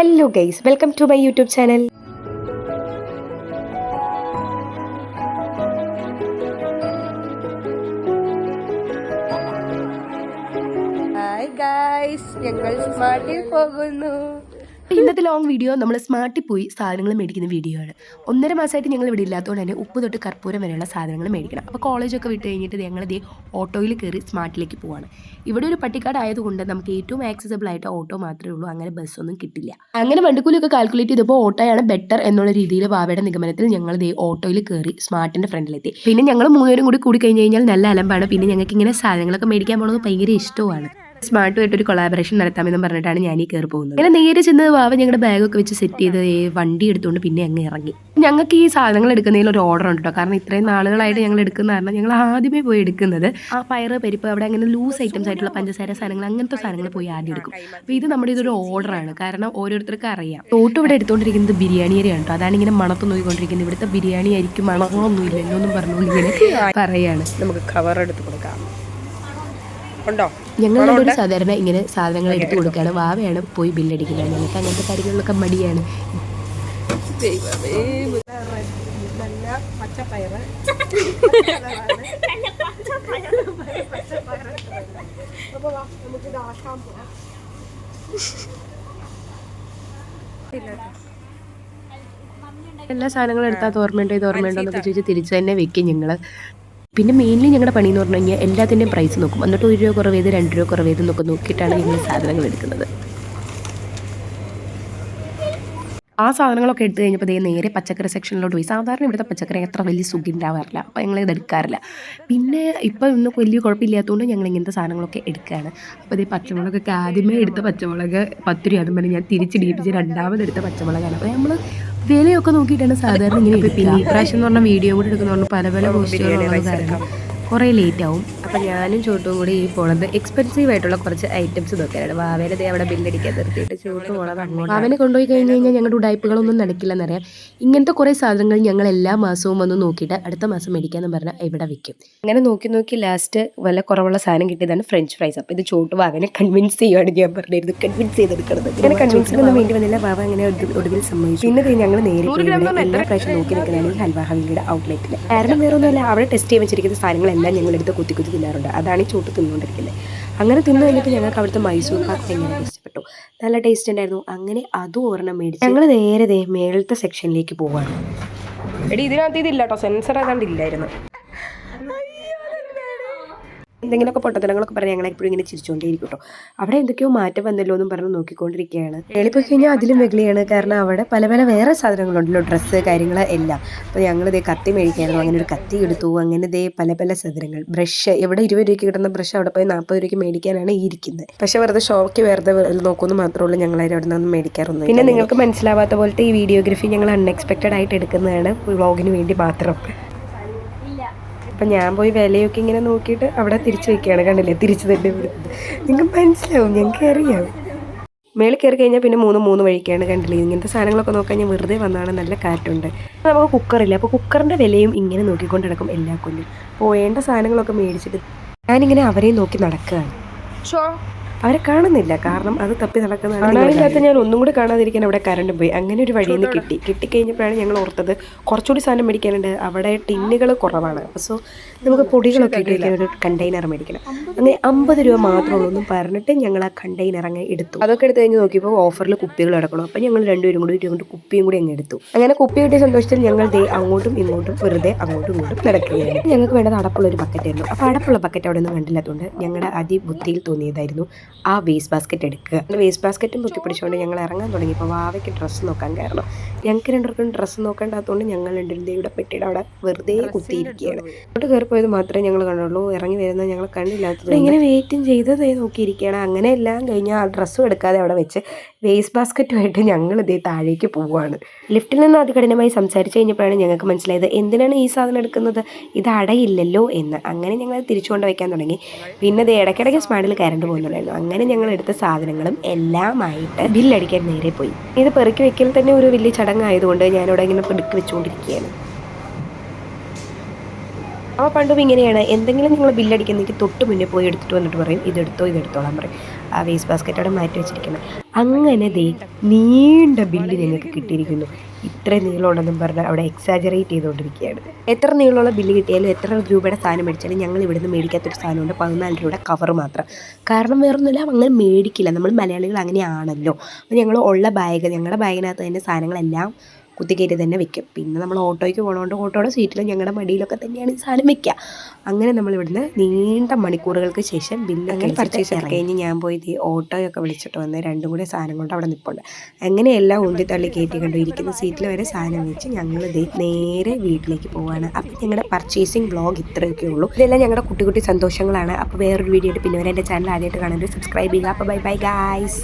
Hello guys welcome to my YouTube channel hi guys ഞങ്ങൾ സ്മാർട്ടിൽ പോകുന്നു. ഇന്നത്തെ ലോങ് വീഡിയോ നമ്മൾ സ്മാർട്ടിൽ പോയി സാധനങ്ങൾ മേടിക്കുന്ന വീഡിയോ ആണ്. ഒന്നര മാസമായിട്ട് ഞങ്ങൾ ഇവിടെ ഇല്ലാത്തതുകൊണ്ട് തന്നെ ഉപ്പ് തൊട്ട് കർപ്പൂരം വരെയുള്ള സാധനങ്ങൾ മേടിക്കണം. അപ്പോൾ കോളേജൊക്കെ വിട്ട് കഴിഞ്ഞിട്ട് ഞങ്ങൾ ഇതേ ഓട്ടോയിൽ കയറി സ്മാർട്ടിലേക്ക് പോവാണ്. ഇവിടെ ഒരു പട്ടിക്കാട് ആയതുകൊണ്ട് നമുക്ക് ഏറ്റവും ആക്സസബിൾ ആയിട്ട് ഓട്ടോ മാത്രമേ ഉള്ളൂ. അങ്ങനെ ബസ്സൊന്നും കിട്ടില്ല. അങ്ങനെ വണ്ടിക്കൂലിയൊക്കെ കാൽക്കുലേറ്റ് ചെയ്തപ്പോൾ ഓട്ടോയാണ് ബെറ്റർ എന്നുള്ള രീതിയിൽ വാവയുടെ നിഗമനത്തിൽ ഞങ്ങൾ ഇതേ ഓട്ടോയിൽ കയറി സ്മാർട്ടിന്റെ ഫ്രണ്ടിലെത്തി. പിന്നെ ഞങ്ങൾ മൂന്നുപേരും കൂടി കൂടി കഴിഞ്ഞ് കഴിഞ്ഞാൽ നല്ല അലമ്പാണ്. പിന്നെ ഞങ്ങൾക്ക് ഇങ്ങനെ സാധനങ്ങളൊക്കെ മേടിക്കാൻ പോകുന്നത് ഭയങ്കര ഇഷ്ടമാണ് സ്മാർട്ടുമായിട്ട് ഒരു കൊളാബറേഷൻ നടത്താമെന്ന് പറഞ്ഞിട്ടാണ് ഞാൻ ഈ കയറി പോകുന്നത്. ഇങ്ങനെ നേരെ ചെന്ന് വാവ ഞങ്ങളുടെ ബാഗൊക്കെ വെച്ച് സെറ്റ് ചെയ്ത് വണ്ടി എടുത്തുകൊണ്ട് പിന്നെ അങ്ങ് ഇറങ്ങി. ഞങ്ങൾക്ക് ഈ സാധനങ്ങൾ എടുക്കുന്നതിൽ ഒരു ഓർഡർ ഉണ്ട് കേട്ടോ കാരണം ഇത്രയും നാളുകളായിട്ട് ഞങ്ങൾ എടുക്കുന്ന കാരണം ഞങ്ങൾ ആദ്യമേ പോയി എടുക്കുന്നത്. ആ പയറ് പരിപ്പ് അവിടെ അങ്ങനെ ലൂസ് ഐറ്റംസ് ആയിട്ടുള്ള പഞ്ചസാര സാധനങ്ങൾ അങ്ങനത്തെ സാധനങ്ങൾ പോയി ആദ്യം എടുക്കും. അപ്പോൾ ഇത് നമ്മുടെ ഇതൊരു ഓർഡറാണ് കാരണം ഓരോരുത്തർക്ക് അറിയാം. തോട്ട് ഇവിടെ എടുത്തുകൊണ്ടിരിക്കുന്നത് ബിരിയാണി അരിയാണ് കേട്ടോ അതാണ് ഇങ്ങനെ മണത്ത് നോക്കിക്കൊണ്ടിരിക്കുന്നത്. ഇവിടുത്തെ ബിരിയാണി ആയിരിക്കും മണമൊന്നുമില്ല എന്നൊന്നും പറഞ്ഞുകൊണ്ട് ഇങ്ങനെ പറയാണ്. നമുക്ക് കവർ എടുത്ത് കൊടുക്കാം. ഉണ്ടോ? ഞങ്ങളുടെ ഒരു സാധാരണ ഇങ്ങനെ സാധനങ്ങൾ എടുത്തു കൊടുക്കുകയാണ്. വാവയാണ് പോയി ബില്ലടിക്കുന്നത് ഞങ്ങൾക്ക് അങ്ങനത്തെ കാര്യങ്ങളിലൊക്കെ മടിയാണ്. എല്ലാ സാധനങ്ങളും എടുത്താൽ ഓർമ്മയുണ്ടോ. ഇത് ഓർമ്മയുണ്ടോ എന്നൊക്കെ ചോദിച്ച് തിരിച്ചു തന്നെ വെക്കും ഞങ്ങൾ പിന്നെ മെയിൻലി ഞങ്ങളുടെ പണി എന്ന് പറഞ്ഞു കഴിഞ്ഞാൽ എല്ലാത്തിന്റെയും പ്രൈസ് നോക്കും. എന്നിട്ട് ഒരു രൂപ കുറവേത് രണ്ട് രൂപ കുറവേത് എന്നൊക്കെ നോക്കിയിട്ടാണ് ഞങ്ങൾ സാധനങ്ങൾ എടുക്കുന്നത്. ആ സാധനങ്ങളൊക്കെ എടുത്തു കഴിഞ്ഞപ്പോൾ ദേ നേരെ പച്ചക്കറി സെക്ഷനിലോട്ട് പോയി. സാധാരണ ഇവിടുത്തെ പച്ചക്കറി അത്ര വലിയ സുഖം ഉണ്ടാവാറില്ല അപ്പോൾ ഞങ്ങൾ ഇത് എടുക്കാറില്ല. പിന്നെ ഇപ്പോൾ ഇന്ന് വലിയ കുഴപ്പമില്ലാത്തതുകൊണ്ട് ഞങ്ങൾ ഇങ്ങനത്തെ സാധനങ്ങളൊക്കെ എടുക്കുകയാണ് അപ്പോൾ ഇതേ പച്ചമുളകൊക്കെ ആദ്യമേ എടുത്ത പച്ചമുളക് പത്ത് രൂപ. അതും പറഞ്ഞ് ഞാൻ തിരിച്ചിടിപ്പിച്ച് രണ്ടാമത് എടുത്ത പച്ചമുളകാണ്. അപ്പോൾ നമ്മൾ വിലയൊക്കെ നോക്കിയിട്ടാണ് സാധാരണ ഇങ്ങനെ. പിന്നെ ഇപ്രാവശ്യം പ്രാവശ്യം എന്ന് പറഞ്ഞാൽ വീഡിയോ കൂടെ എടുക്കുന്നതുകൊണ്ട് പല പല പോസ്റ്റുകളും കുറേ ലേറ്റ് ആവും. അപ്പം ഞാനും ചോട്ടും കൂടി ഈ പോണത് എക്സ്പെൻസീവ് ആയിട്ടുള്ള കുറച്ച് ഐറ്റംസ് നോക്കാനാണ് വാവേനെ ദേ അവിടെ ബില്ലടിക്കാൻ നിർത്തിയിട്ട് ചോട്ട് പോണത് അങ്ങോട്ട് അവനെ കൊണ്ടുപോയി കഴിഞ്ഞ് കഴിഞ്ഞാൽ ഞങ്ങളുടെ ഉടായ്പകളൊന്നും നടക്കില്ലെന്നറിയാം. ഇങ്ങനത്തെ കുറേ സാധനങ്ങൾ ഞങ്ങൾ എല്ലാ മാസവും വന്ന് നോക്കിയിട്ട് അടുത്ത മാസം മേടിക്കാന്ന് പറഞ്ഞാൽ ഇവിടെ വയ്ക്കും അങ്ങനെ നോക്കി നോക്കി ലാസ്റ്റ് വല്ല കുറവുള്ള സാധനം കിട്ടിയതാണ് ഫ്രഞ്ച് ഫ്രൈസ് അപ്പോൾ ഇത് ചോട്ട് വാവനെ കൺവിൻസ് ചെയ്യുവാണ് ഞാൻ പറഞ്ഞിരുന്നു കൺവിൻസ് ചെയ്തെടുക്കണത്. ഇങ്ങനെ കൺവിൻസിനൊന്നും വേണ്ടി വന്നില്ല. വാവ അങ്ങനെ ഒടുവിൽ- സംഭവിച്ചു സമ്മതിച്ചു. പിന്നെ ഞങ്ങൾ നേരിട്ട് എല്ലാ പ്രാവശ്യം നോക്കി നിൽക്കുന്നതാണ് ഈ ഹൽവാ ഹവിയുടെ ഔട്ട്ലെറ്റിൽ കാരണം വേറെ ഒന്നുമല്ല അവിടെ ടെസ്റ്റ് ചെയ്യാൻ വെച്ചിരിക്കുന്ന സാധനങ്ങളെല്ലാം ഞങ്ങൾ എടുത്ത് കുത്തി കുത്തി തിന്നാറുണ്ട്. അതാണ് ഈ ചൂട്ട് തിന്നുകൊണ്ടിരിക്കുന്നത്. അങ്ങനെ തിന്നു കഴിഞ്ഞിട്ട് ഞങ്ങൾക്ക് അവിടുത്തെ മൈസൂർ പാക്ക് ഭയങ്കര ഇഷ്ടപ്പെട്ടു. നല്ല ടേസ്റ്റ് ഉണ്ടായിരുന്നു. അങ്ങനെ അതും ഒരെണ്ണം മേടിച്ചു ഞങ്ങൾ നേരെ ദേ മേളത്തെ സെക്ഷനിലേക്ക് പോവാണ്. എടി ഇതിനകത്ത് ഇതില്ല കേട്ടോ സെൻസർ ഏതാണ്ട് ഇല്ലായിരുന്നു. എന്തെങ്കിലുമൊക്കെ പൊട്ടത്തരങ്ങളൊക്കെ പറഞ്ഞ് ഞങ്ങൾ എപ്പോഴും ഇങ്ങനെ ചിരിച്ചുകൊണ്ടേയിരിക്കും കേട്ടോ അവിടെ എന്തൊക്കെയോ മാറ്റം വന്നല്ലോ എന്നും പറഞ്ഞ് നോക്കിക്കൊണ്ടിരിക്കുകയാണ്. മേളിൽ കഴിഞ്ഞാൽ അതിലും വെഗളിയാണ് കാരണം അവിടെ പല പല വേറെ സാധനങ്ങളുണ്ടല്ലോ ഡ്രസ്സ് കാര്യങ്ങൾ എല്ലാം. അപ്പോൾ ഞങ്ങൾ ഇതേ കത്തി മേടിക്കായിരുന്നു അങ്ങനെ ഒരു കത്തി എടുത്തു. അങ്ങനെ ഇതേ പല പല സാധനങ്ങൾ. ബ്രഷ്. എവിടെ ഇരുപത് രൂപയ്ക്ക് കിട്ടുന്ന ബ്രഷ് അവിടെ പോയി നാൽപ്പത് രൂപയ്ക്ക് മേടിക്കാനാണ് ഈ ഇരിക്കുന്നത് പക്ഷെ വെറുതെ ഷോക്ക് വെറുതെ നോക്കുമെന്ന് മാത്രമേ ഉള്ളൂ ഞങ്ങൾ അവിടെ നിന്ന് മേടിക്കാറുള്ളൂ പിന്നെ നിങ്ങൾക്ക് മനസ്സിലാവാത്ത പോലത്തെ ഈ വീഡിയോഗ്രഫി ഞങ്ങൾ അൺഎക്സ്പെക്റ്റഡ് ആയിട്ട് എടുക്കുന്നതാണ്. വ്ളോഗിന് വേണ്ടി മാത്രം. അപ്പം ഞാൻ പോയി വിലയൊക്കെ ഇങ്ങനെ നോക്കിയിട്ട് അവിടെ തിരിച്ചു വയ്ക്കുകയാണ് കണ്ടില്ലേ? തിരിച്ചു തന്നെ നിങ്ങൾക്ക് മനസ്സിലാവും ഞങ്ങൾക്ക് അറിയാം. മേളിൽ കയറി കഴിഞ്ഞാൽ പിന്നെ മൂന്ന് മൂന്ന് വഴിക്കാണ് കണ്ടില്ലേ? ഇങ്ങനത്തെ സാധനങ്ങളൊക്കെ നോക്കാൻ ഞാൻ വെറുതെ വന്നാണ് നല്ല കാറ്റുണ്ട്. നമുക്ക് കുക്കറില്ല? അപ്പോൾ കുക്കറിന്റെ വിലയും ഇങ്ങനെ നോക്കിക്കൊണ്ട് നടക്കും എല്ലാ കൊല്ലും പോയേണ്ട സാധനങ്ങളൊക്കെ മേടിച്ചിട്ട് ഞാനിങ്ങനെ അവരെയും നോക്കി നടക്കുകയാണ്. ഷോ അവരെ കാണുന്നില്ല. കാരണം അത് തപ്പി കാണാനില്ലാത്ത ഞാൻ ഒന്നും കൂടി കാണാതിരിക്കാൻ അവിടെ കറണ്ട് പോയി. അങ്ങനെ ഒരു വഴിയിൽ നിന്ന് കിട്ടി. കിട്ടിക്കഴിഞ്ഞപ്പോഴാണ് ഞങ്ങൾ ഓർത്തത് കുറച്ചുകൂടി സാധനം മേടിക്കാനുണ്ട്. അവിടെ ടിന്നുകൾ കുറവാണ്. സോ നമുക്ക് പൊടികളൊക്കെ ഇട്ടിരിക്കാൻ ഒരു കണ്ടെയ്നർ മേടിക്കണം. അങ്ങനെ അമ്പത് രൂപ മാത്രമേ ഉള്ളൂ എന്ന് പറഞ്ഞിട്ട് ഞങ്ങൾ ആ കണ്ടെയ്നർ അങ്ങ് എടുത്തു. അതൊക്കെ എടുത്ത് കഴിഞ്ഞ് നോക്കിയപ്പോൾ ഓഫറിൽ കുപ്പികൾ കിടക്കണം. അപ്പം ഞങ്ങൾ രണ്ടുപേരും കൂടി ഇരുകൊണ്ട് കുപ്പിയും കൂടി അങ്ങ് എടുത്തു. അങ്ങനെ കുപ്പി കിട്ടിയ സന്തോഷത്തിൽ ഞങ്ങൾ ദേ അങ്ങോട്ടും ഇങ്ങോട്ടും വെറുതെ അങ്ങോട്ടും ഇങ്ങോട്ടും നടക്കുകയാണ് ഞങ്ങൾക്ക് വേണ്ടത് അടപ്പുള്ള ഒരു ബക്കറ്റ് ആയിരുന്നു. അപ്പോൾ അടപ്പുള്ള ബക്കറ്റ് അവിടെ ഒന്നും കണ്ടില്ലാത്തതുകൊണ്ട് ഞങ്ങളുടെ അതിബുദ്ധിയിൽ തോന്നിയതായിരുന്നു. ആ വേസ്റ്റ് ബാസ്ക്കറ്റ് എടുക്കുക. വേസ്റ്റ് ബാസ്ക്കറ്റും പൊക്കി പിടിച്ചുകൊണ്ട് ഞങ്ങൾ ഇറങ്ങാൻ തുടങ്ങി. തുടങ്ങിയപ്പോൾ വാവയ്ക്ക് ഡ്രസ്സ് നോക്കാൻ കാരണം ഞങ്ങൾക്ക് രണ്ടുപേർക്കും ഡ്രസ്സ് നോക്കേണ്ടാത്തതുകൊണ്ട് ഞങ്ങൾ രണ്ടിന്റെ ഇവിടെ പെട്ടിയുടെ അവിടെ വെറുതെ കുത്തിയിരിക്കുകയാണ്. അങ്ങോട്ട് കയറി പോയത് മാത്രമേ ഞങ്ങൾ കണ്ടുള്ളൂ. ഇറങ്ങി വരുന്നത് ഞങ്ങൾ കണ്ടില്ലാത്തത് ഇങ്ങനെ വെയിറ്റും ചെയ്തത് നോക്കിയിരിക്കുകയാണ്. അങ്ങനെ എല്ലാം കഴിഞ്ഞ് ആ ഡ്രസ്സും എടുക്കാതെ അവിടെ വെച്ച് വേസ്റ്റ് ബാസ്ക്കറ്റുമായിട്ട് ഞങ്ങൾ ഇതേ താഴേക്ക് പോവുകയാണ് ലിഫ്റ്റിൽ നിന്ന് അതികഠിനമായി സംസാരിച്ച് കഴിഞ്ഞപ്പോഴാണ് ഞങ്ങൾക്ക് മനസ്സിലായത് എന്തിനാണ് ഈ സാധനം എടുക്കുന്നത്? ഇത് അടയില്ലല്ലോ എന്ന്. അങ്ങനെ ഞങ്ങൾ തിരിച്ചുകൊണ്ട് വയ്ക്കാൻ തുടങ്ങി. പിന്നെ ഇത് ഇടയ്ക്കിടയ്ക്ക് സ്മാർട്ടിൽ കറണ്ട് പോകുന്നുണ്ടായിരുന്നു അങ്ങനെ ഞങ്ങൾ എടുത്ത സാധനങ്ങളും എല്ലാമായിട്ട് ബില്ലടിക്കാൻ നേരെ പോയി. ഇത് പെറുക്കി വെക്കൽ തന്നെ ഒരു വലിയ ചടങ്ങായതുകൊണ്ട് ഞാനിവിടെ ഇങ്ങനെ പെടുക്കി വെച്ചുകൊണ്ടിരിക്കുകയാണ്. അവ പണ്ടും ഇങ്ങനെയാണ്. എന്തെങ്കിലും നിങ്ങൾ ബില്ലടിക്കുന്നെങ്കിൽ തൊട്ട് മുന്നേ പോയി എടുത്തിട്ട് വന്നിട്ട് പറയും ഇതെടുത്തോ ഇതെടുത്തോളാം പറയും. ആ വേസ്റ്റ് ബാസ്ക്കറ്റ് അവിടെ മാറ്റി വെച്ചിരിക്കുന്നത് അങ്ങനെ ദേ നീണ്ട ബില്ല് ഞങ്ങൾക്ക് കിട്ടിയിരിക്കുന്നു. ഇത്ര നീളമുണ്ടെന്നും പറഞ്ഞ് അവിടെ എക്സാജറേറ്റ് ചെയ്തുകൊണ്ടിരിക്കുകയാണ്. എത്ര നീളമുള്ള ബില്ല് കിട്ടിയാലും എത്ര രൂപയുടെ സാധനം മേടിച്ചാലും ഞങ്ങൾ ഇവിടുന്ന് മേടിക്കാത്തൊരു സാധനമുണ്ട് പതിനാല് രൂപയുടെ കവർ മാത്രം. കാരണം വേറൊന്നുമില്ല അങ്ങനെ മേടിക്കില്ല. നമ്മൾ മലയാളികൾ അങ്ങനെയാണല്ലോ. അപ്പോൾ ഞങ്ങൾ ഉള്ള ബാഗ് ഞങ്ങളുടെ ബാഗിനകത്ത് തന്നെ സാധനങ്ങളെല്ലാം കുത്തിക്കയറ്റി തന്നെ വെക്കും. പിന്നെ നമ്മൾ ഓട്ടോയ്ക്ക് പോകണോണ്ട് ഓട്ടോയുടെ സീറ്റിലും ഞങ്ങളുടെ മടിയിലൊക്കെ തന്നെയാണ് ഈ സാധനം വെക്കുക അങ്ങനെ നമ്മൾ ഇവിടുന്ന് നീണ്ട മണിക്കൂറുകൾക്ക് ശേഷം ബില്ല് അങ്ങനെ പർച്ചേസ് ചെയ്ത് കഴിഞ്ഞ് ഞാൻ പോയി ഈ ഓട്ടോയൊക്കെ വിളിച്ചിട്ട് വന്ന് രണ്ടും കൂടി സാധനം കൊണ്ട് അവിടെ നിൽപ്പുണ്ട് അങ്ങനെ എല്ലാം ഉന്തി തള്ളി കയറ്റി കണ്ടു. ഇരിക്കുന്ന സീറ്റിൽ വരെ സാധനം വെച്ച് ഞങ്ങൾ നേരെ വീട്ടിലേക്ക് പോവുകയാണ് അപ്പം ഞങ്ങളുടെ പർച്ചേസിങ് ബ്ലോഗ് ഇത്രയൊക്കെ ഉള്ളൂ. ഇതെല്ലാം ഞങ്ങളുടെ കുട്ടി കുട്ടി സന്തോഷങ്ങളാണ്. അപ്പോൾ വേറൊരു വീഡിയോ ആയിട്ട് പിന്നെ വരെ. എന്റെ ചാനൽ ആദ്യമായിട്ട് കാണുന്നത് സബ്സ്ക്രൈബ് ചെയ്യുക. അപ്പോൾ ബൈ ബൈ ഗായ്സ്